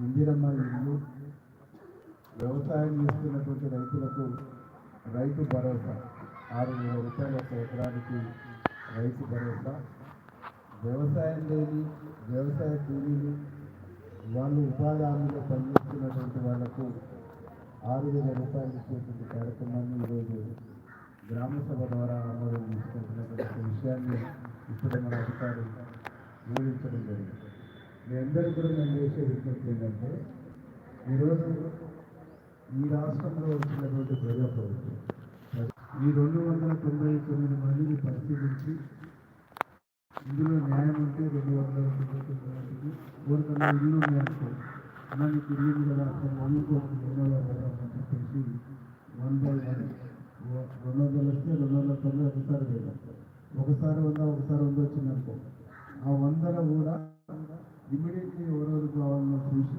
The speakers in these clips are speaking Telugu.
ఇందిరమ్మ ఇల్లు వ్యవసాయం చేస్తున్నటువంటి రైతులకు రైతు భరోసా. ఆరు వేల రూపాయల ఒక ఎకరానికి రైతు భరోసా. వ్యవసాయం లేని వ్యవసాయ కూలీలు వాళ్ళు ఉపాధి హామీలో పనిచేస్తున్నటువంటి వాళ్ళకు ఆరు వేల రూపాయలు ఇచ్చేటువంటి కార్యక్రమాన్ని ఈరోజు గ్రామ సభ ద్వారా ఆమోదం తీసుకుంటున్నటువంటి విషయాన్ని ఇప్పుడు మన అధికారులు వివరించడం జరిగింది. మీ అందరూ కూడా నేను చేసే విజ్ఞప్తి ఏంటంటే ఈరోజు ఈ రాష్ట్రంలో వచ్చినటువంటి ప్రజాప్రభుత్వం ఈ రెండు వందల తొంభై తొమ్మిది మందిని పరిశీలించి ఇందులో న్యాయం ఉంటే రెండు వందల తొంభై తొమ్మిది మందికి కోరికన్నా ఇల్లు ఉన్నాయనుకో అన్న నీకు ఇల్లు కదా అసలు వండుకోవచ్చు రెండు వందల పడదామని చెప్పేసి వన్ బై వన్ రెండు వందలు వస్తే రెండు వందల తొంభై ఒకసారి వేయాలి. ఒకసారి వంద ఒకసారి వంద వచ్చిందనుకో ఆ వందల కూడా ఇమ్మీడియట్లీ ఎవరెవరు కావాలో చూసి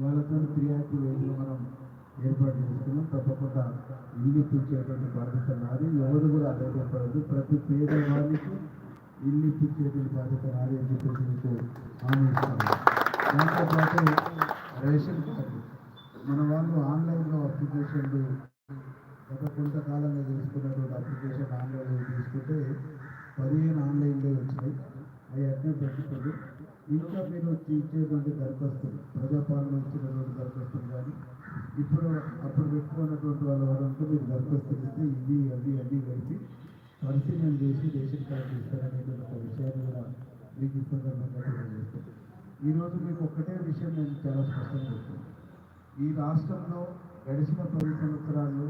వాళ్ళతో క్రియాటివ్ వేదిక మనం ఏర్పాటు చేసుకున్నాం. తప్పకుండా ఇల్లు ఇప్పించేటువంటి బాధ్యత నాది. ఎవరు కూడా అడగపడదు ప్రతి పేదవానికి ఇల్లు ఇప్పించేటువంటి బాధ్యత నాది అని చెప్పేసి మీకు హామీ ఇస్తాను దాంతోపాటు రేషన్ కార్డు. మన వాళ్ళు ఆన్లైన్లో అప్లికేషన్లు గత కొంతకాలంగా తీసుకున్నటువంటి అప్లికేషన్ ఆన్లైన్లో తీసుకుంటే పదిహేను అవి అన్నీ పెట్టుకోండి ఇంకా మీరు ఇచ్చేటువంటి దరఖాస్తులు. ప్రజాపాలన ఇచ్చినటువంటి దరఖాస్తులు కానీ ఇప్పుడు అప్పుడు పెట్టుకున్నటువంటి వాళ్ళ వారంతా మీరు దరఖాస్తులు ఇస్తే ఇవి అవి అన్నీ కలిపి పరిశీలన చేసి రేషన్ కార్డు ఇస్తారనేటువంటి ఒక విషయాన్ని కూడా మీకు ఈ సందర్భంగా తెలియజేస్తాను. ఈరోజు మీకు ఒక్కటే విషయం నేను చాలా స్పష్టంగా చెప్తాను. ఈ రాష్ట్రంలో గడిచిన పది సంవత్సరాల్లో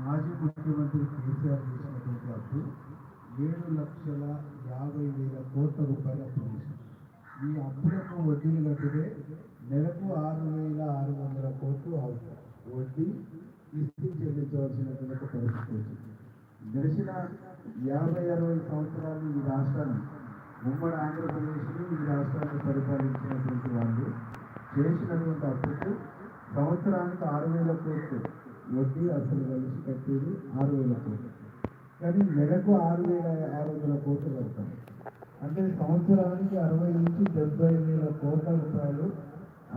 మాజీ ముఖ్యమంత్రి కేసీఆర్ చేసినటువంటి అప్పుడు ఏడు లక్షల యాభై వేల కోట్ల రూపాయల అప్పు చేశారు ఈ అప్పులకు వడ్డీలు కట్టితే నెలకు ఆరు వేల ఆరు వందల కోట్లు అవసరం వడ్డీ కిస్తీ చెల్లించవలసినటువంటి పరిస్థితి వచ్చింది. గడిచిన యాభై అరవై సంవత్సరాలు ఈ రాష్ట్రాన్ని ఉమ్మడి ఆంధ్రప్రదేశ్లో ఈ రాష్ట్రాన్ని పరిపాలించినటువంటి వాళ్ళు చేసినటువంటి అప్పుకు సంవత్సరానికి ఆరు వేల కోట్లు వడ్డీ అసలు కలిసి కట్టేది ఆరు వేల కోట్లు. కానీ నెలకు ఆరు వేల ఆరు వందల కోట్లు కడతాం అంటే సంవత్సరానికి అరవై నుంచి డెబ్బై వేల కోట్ల రూపాయలు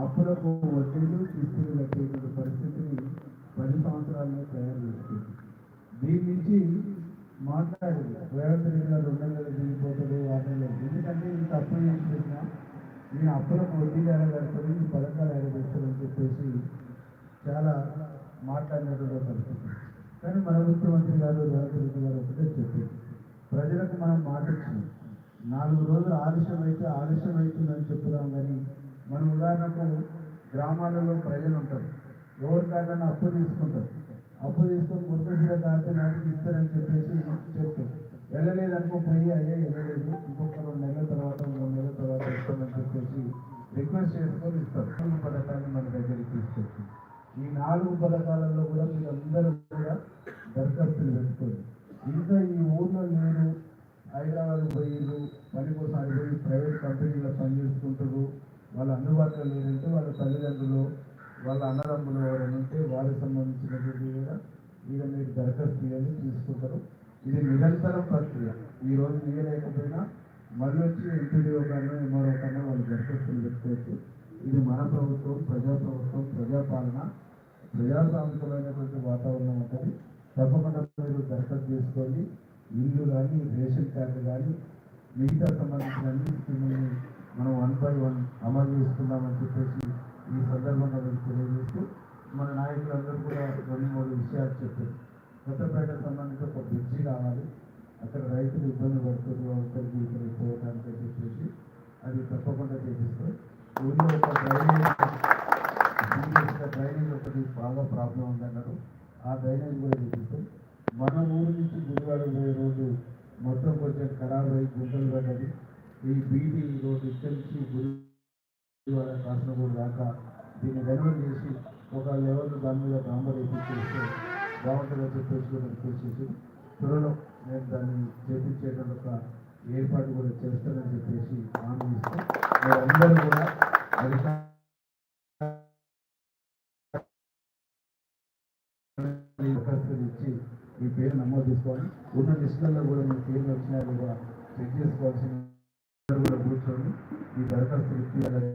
అప్పులకు వడ్డీలు కిస్తులు కట్టేటువంటి పరిస్థితిని పది సంవత్సరాల్లో తయారు చేస్తుంది. దీని నుంచి మాట్లాడి రేవంత్ రెడ్డి గారు రెండు నెలలు దిగిపోతాడు వాటిలో ఎందుకంటే ఇంత అప్పు చేసి పెట్టినా నేను అప్పులకు వడ్డీలు ఎలా ఈ పథకాలు ఎలా అని చెప్పేసి చాలా మాట్లాడినటువంటి పరిస్థితి. కానీ మన ముఖ్యమంత్రి గారు రేవంత్ రెడ్డి గారు ఒకటే చెప్పారు. ప్రజలకు మనం మాట ఇచ్చినాం నాలుగు రోజులు ఆలస్యం అయితే ఆలస్యం అవుతుందని చెప్తున్నాం కానీ మనం ఉదాహరణకు గ్రామాలలో ప్రజలు ఉంటారు. ఎవరి కాదని అప్పు తీసుకుంటారు. అప్పు తీసుకొని మురుకశిల దాటి నాటికి ఇస్తారని చెప్పేసి చెప్తారు. వెళ్ళలేదనుకో పోయి అయ్యే వెళ్ళలేదు. ఇంకొక రెండు నెలల తర్వాత మూడు నెలల తర్వాత ఇస్తామని చెప్పేసి రిక్వెస్ట్ చేసుకొని ఇస్తారు. పథకాన్ని మన దగ్గరికి తీసుకొచ్చి నాలుగు పథకాలలో కూడా మీరందరూ కూడా దరఖాస్తులు పెట్టుకోండి. ఇంకా ఈ ఊర్లో మీరు హైదరాబాద్ పోయిరు పని కోసం పోయి ప్రైవేట్ కంపెనీలో పనిచేసుకుంటారు వాళ్ళ అందుబాటులో లేదంటే వాళ్ళ తల్లిదండ్రులు వాళ్ళ అన్నదమ్ములు ఎవరైనా ఉంటే వారికి సంబంధించినటువంటి కూడా ఇక మీరు దరఖాస్తు ఇవన్నీ తీసుకుంటారు. ఇది నిరంతరం ప్రక్రియ. ఈ రోజు తీయలేకపోయినా మళ్ళీ వచ్చి ఎంపీడీఓ కన్నా ఎంఆర్ఓ కన్నా వాళ్ళు దరఖాస్తులు పెట్టుకోవచ్చు. ఇది మన ప్రభుత్వం ప్రజా ప్రభుత్వం ప్రజాపాలన. ప్రజాస్వామికమైనటువంటి వాతావరణం ఉంటుంది. తప్పకుండా మీరు దరఖాస్తు చేసుకోండి. ఇల్లు కానీ రేషన్ కార్డు కానీ మిగతా సంబంధించిన అన్ని స్కీముల్ని మనం వన్ బై వన్ అమలు చేస్తున్నామని చెప్పేసి ఈ సందర్భంగా మీకు తెలియజేస్తూ మన నాయకులందరూ కూడా రెండు మూడు విషయాలు చెప్పారు కొత్తపేట సంబంధించి ఒక బ్రిడ్జి కావాలి అక్కడ రైతులు ఇబ్బంది పడుతున్నారు. ఒకరికి ఇక్కడికి పోవడానికి చెప్పేసి అది తప్పకుండా చేపిస్తారు ఊళ్ళో ఒక డ్రైనేజ్ సీరియస్గా డ్రైనేజ్ బాగా ప్రాబ్లం ఉందన్నాడు ఆ డ్రైనేజ్ కూడా చేపిస్తాం మన ఊరు నుంచి గుడివాడ పోయే రోడ్డు మొత్తం కొంచెం ఖరాబ్ అయ్యి గుంటలు పడ్డది. ఈ బీటీ రోడ్డు ఇక్కడి నుంచి గుడివాడ కాసనగూడ దాకా దీన్ని డెలివర్ చేసి ఒక లెవెల్ దాని మీద డాంబర్ వేపించేస్తే బాగుంటుందని చెప్పేసి కూడా రిక్వెస్ట్ చేసి త్వరలో నేను దాన్ని చేపించేటువంటి ఒక ఏర్పాటు కూడా చేస్తానని చెప్పేసి హామీ ఇస్తూ అందరూ కూడా అధికారులు నమోదు చేసుకోవాలి. ఉన్న లిస్టులలో కూడా మీ పేర్లు వచ్చినా కూడా చెక్ చేసుకోవాల్సిన కూడా కూర్చొని ఈ దరఖాస్తులు ఇప్పించాలని